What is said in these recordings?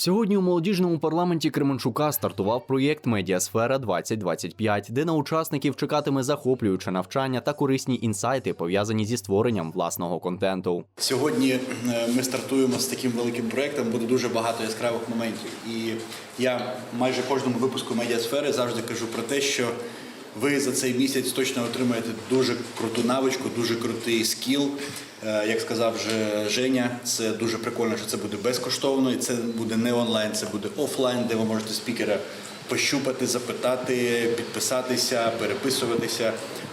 Сьогодні у молодіжному парламенті Кременчука стартував проєкт Медіасфера 2025, де на учасників чекатиме захоплююче навчання та корисні інсайти, пов'язані зі створенням власного контенту. Сьогодні е, ми стартуємо з таким великим проєктом, буде дуже багато яскравих моментів. І я майже кожному випуску медіасфери завжди кажу про те, що ви за цей місяць точно отримаєте дуже круту навичку, дуже крутий скіл. Е, Як сказав вже Женя, це дуже прикольно, що це буде безкоштовно, і це буде не онлайн, це буде офлайн, де ви можете спікера пощупати, запитати, підписатися, переписуватися.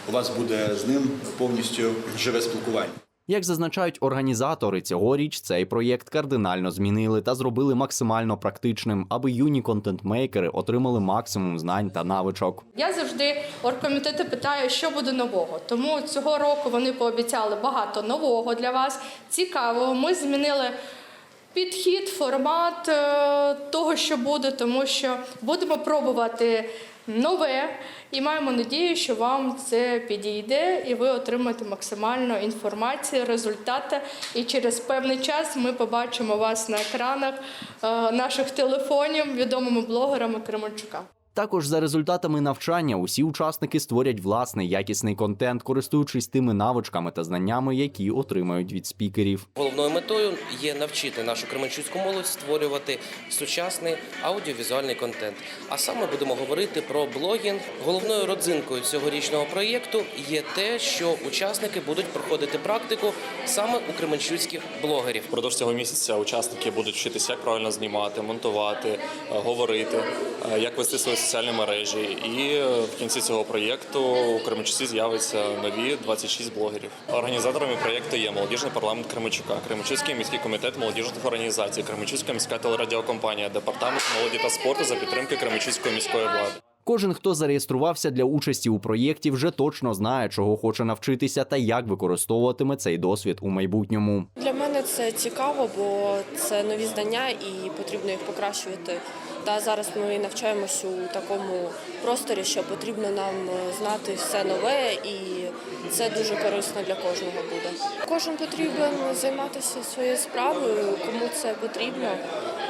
У вас буде з ним повністю живе спілкування. Як зазначають організатори, цьогоріч цей проєкт кардинально змінили та зробили максимально практичним, аби юні контент-мейкери отримали максимум знань та навичок. Я завжди оргкомітети питаю, що буде нового. Тому цього року вони пообіцяли багато нового для вас, цікавого. Ми змінили підхід, формат е, того, що буде, тому що будемо пробувати нове і маємо надію, що вам це підійде і ви отримаєте максимально інформацію, результати. І через певний час ми побачимо вас на екранах е, наших телефонів відомими блогерами Кременчука. Також за результатами навчання усі учасники створять власний якісний контент, користуючись тими навичками та знаннями, які отримають від спікерів. Головною метою є навчити нашу кременчуцьку молодь створювати сучасний аудіовізуальний контент. А саме будемо говорити про блогінг. Головною родзинкою цьогорічного проєкту є те, що учасники будуть проходити практику саме у кременчуцьких блогерів. Впродовж цього місяця учасники будуть вчитися, як правильно знімати, монтувати, е, говорити, е, як вести свої соціальні мережі. І е, в кінці цього проєкту у Кременчуці з'явиться нові 26 блогерів. Організаторами проєкту є молодіжний парламент Кременчука, Кременчуцький міський комітет молодіжних організацій, Кременчуцька міська телерадіокомпанія, департамент молоді та спорту за підтримки Кременчуцької міської влади. Кожен, хто зареєструвався для участі у проєкті, вже точно знає, чого хоче навчитися та як використовуватиме цей досвід у майбутньому. Для мене це цікаво, бо це нові знання і потрібно їх покращувати. Та зараз ми навчаємось у такому просторі, що потрібно нам е, знати все нове, і це дуже корисно для кожного буде. Кожен потрібен займатися своєю справою, кому це потрібно.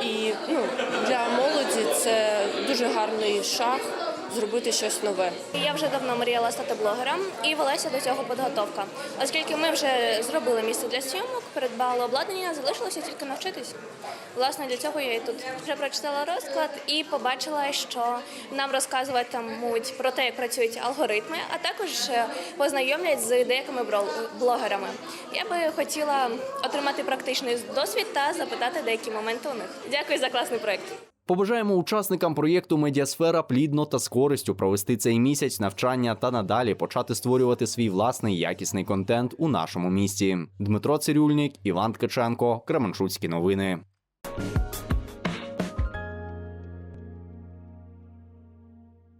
І ну, для молоді це дуже гарний шаг зробити щось нове. Я вже давно мріяла стати блогером і велася до цього підготовка. Оскільки ми вже зробили місце для зйомок, придбали обладнання, залишилося тільки навчитись. Власне, для цього я і тут вже прочитала розклад і побачила, що нам розказуватимуть про те, як працюють алгоритми, а також е, познайомлять з деякими блогерами. Я би хотіла отримати практичний досвід та запитати деякі моменти у них. Дякую за класний проект. Побажаємо учасникам проєкту Медіасфера плідно та з користю провести цей місяць навчання та надалі почати створювати свій власний якісний контент у нашому місті. Дмитро Цирюльник, Іван Ткаченко, Кременчуцькі новини.